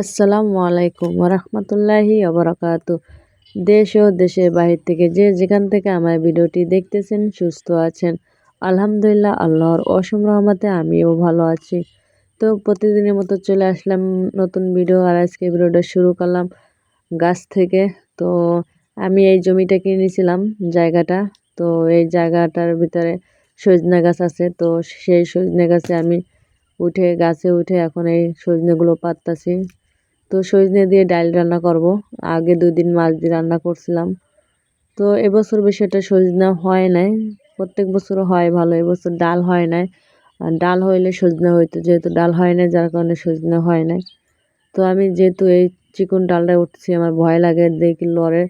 আসসালামু আলাইকুম রহমতুল্লাহি অবরাকাত দেশ ও দেশের বাহির থেকে যে যেখান থেকে আমার ভিডিওটি দেখতেছেন, সুস্থ আছেন, আলহামদুলিল্লাহ আল্লাহর অসম রহমতে আমিও ভালো আছি। তো প্রতিদিনের মতো চলে আসলাম নতুন ভিডিও আর আজকে ভিডিওটা শুরু করলাম গাছ থেকে। তো আমি এই জমিটা কিনেছিলাম জায়গাটা। তো এই জায়গাটার ভিতরে সজনা গাছ আছে। তো সেই সজনা গাছে আমি উঠে, গাছে উঠে এখন এই সজনেগুলো পাততাছি তো সজনে দিয়ে ডাল রান্না করব। আগে দুই দিন মাছ দিয়ে রান্না করছিলাম। তো এবছর একটা সজনা হয় নাই। প্রত্যেক বছরও হয় ভালো, এবছর ডাল হয় নাই। আর ডাল হইলে সজনা হইতো, যেহেতু ডাল হয় নাই, যার কারণে সজনা হয় নাই। তো আমি যেহেতু এই চিকন ডালটা উঠছি, আমার ভয় লাগে দেখি লড়ে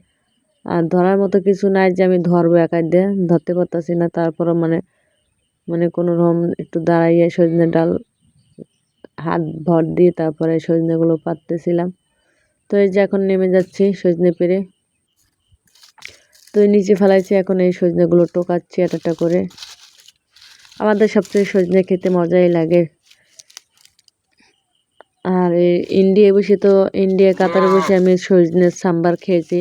আর ধরার মতো কিছু নাই যে আমি ধরবো একাই দিয়ে, ধরতে পারতাছি না। তারপরও মানে মানে কোনো রকম একটু দাঁড়াইয়ে সজনে ডাল হাত ভর দিয়ে তারপরে সজনেগুলো পাততেছিলাম। তো এই যে এখন নেমে যাচ্ছি সজনে পেরে। তো নিচে ফেলাইছি, এখন এই সজনেগুলো টোকাচ্ছি একটা করে। আমাদের সবচেয়ে সজনে খেতে মজাই লাগে। আর ইন্ডিয়া বসে তো, ইন্ডিয়া, কাতারে বসে আমি সজনের সাম্বার খেয়েছি।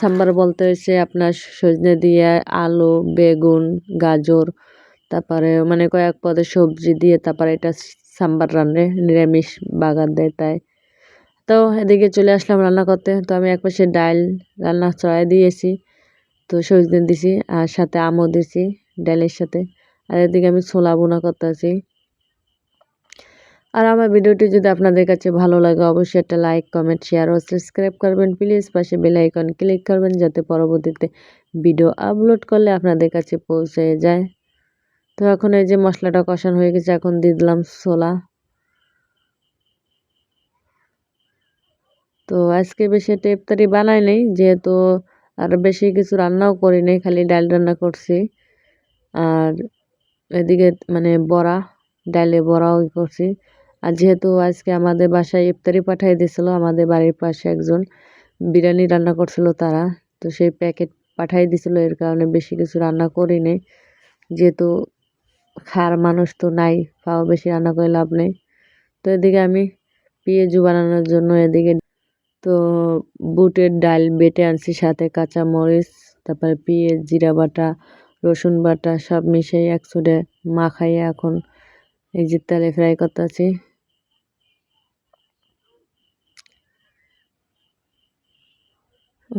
সাম্বার বলতে হয়েছে আপনার সজনে দিয়ে আলু, বেগুন, গাজর, তারপরে মানে কয়েক পদের সবজি দিয়ে তারপরে এটা সাম্বার রান্নে, নিরামিষ বাগান দেয় তাই। তো এদিকে চলে আসলাম রান্না করতে। তো আমি এক পাশে ডাল, রান্না চড়াই দিয়েছি, তো সজনে দিছি আর সাথে আমও দিছি ডালের সাথে। আর এদিকে আমি ছোলা বোনা করতেছি। আর আমার ভিডিওটি যদি আপনাদের কাছে ভালো লাগে, অবশ্যই একটা লাইক, কমেন্ট শেয়ার ও সাবস্ক্রাইব করবেন। প্লিজ পাশে বেল আইকন ক্লিক করবেন, যাতে পরবর্তীতে ভিডিও আপলোড করলে আপনাদের কাছে পৌঁছে যায়। তো এখন এই যে মশলাটা কষানো হয়ে গেছে, এখন দিয়ে দিলাম ছোলা। তো আজকে বেশি একটা বানাই নেই, যেহেতু আর বেশি কিছু রান্নাও করি নাই, খালি ডাল রান্না করছি। আর এদিকে মানে বড়া, ডালে বড়াও করছি। আর যেহেতু আজকে আমাদের বাসায় ইফতারি পাঠিয়ে দিয়েছিলো, আমাদের বাড়ির পাশে একজন বিরিয়ানি রান্না করছিল তারা, তো সেই প্যাকেট পাঠিয়ে দিছিল এর কারণে বেশি কিছু রান্না করি নেই। যেহেতু খার মানুষ তো নাই পাও বেশি রান্না করে লাভ নেই। তো এদিকে আমি পেঁয়াজু বানানোর জন্য এদিকে তো বুটের ডাল বেটে আনছি, সাথে কাঁচা মরিচ তারপরে পেঁয়াজ, জিরা বাটা, রসুন বাটা, সব মিশিয়ে একসাথে মাখাইয়ে এখন এই যে তেলে ফ্রাই করতেছি।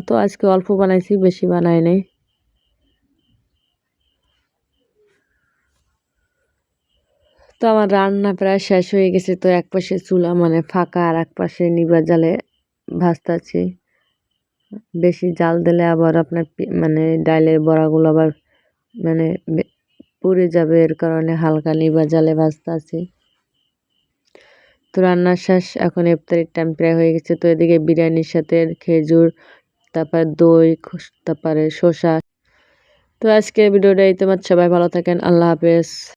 তো আজকে অল্প বানাইছি, বেশি বানাই নাই। তো আমার রান্না প্রায় শেষ হয়ে গেছে, তো এক পাশে চুলা মানে ফাঁকা আর এক পাশে নিবা জালে ভাজতেছি বেশি জাল দিলে আবার আপনার মানে ডালের বড়াগুলো আবার মানে পুড়ে যাবে, এর কারণে হালকা নিবা জালে ভাজতেছি তো রান্নার শেষ, এখন ইফতারির টাইম প্রায় হয়ে গেছে, তো এদিকে বিরিয়ানির সাথে খেজুর, তারপর দই তারপরে শসা। তো আজকে ভিডিওটা এই তোমার সবাই ভালো থাকেন, আল্লাহ হাফেজ।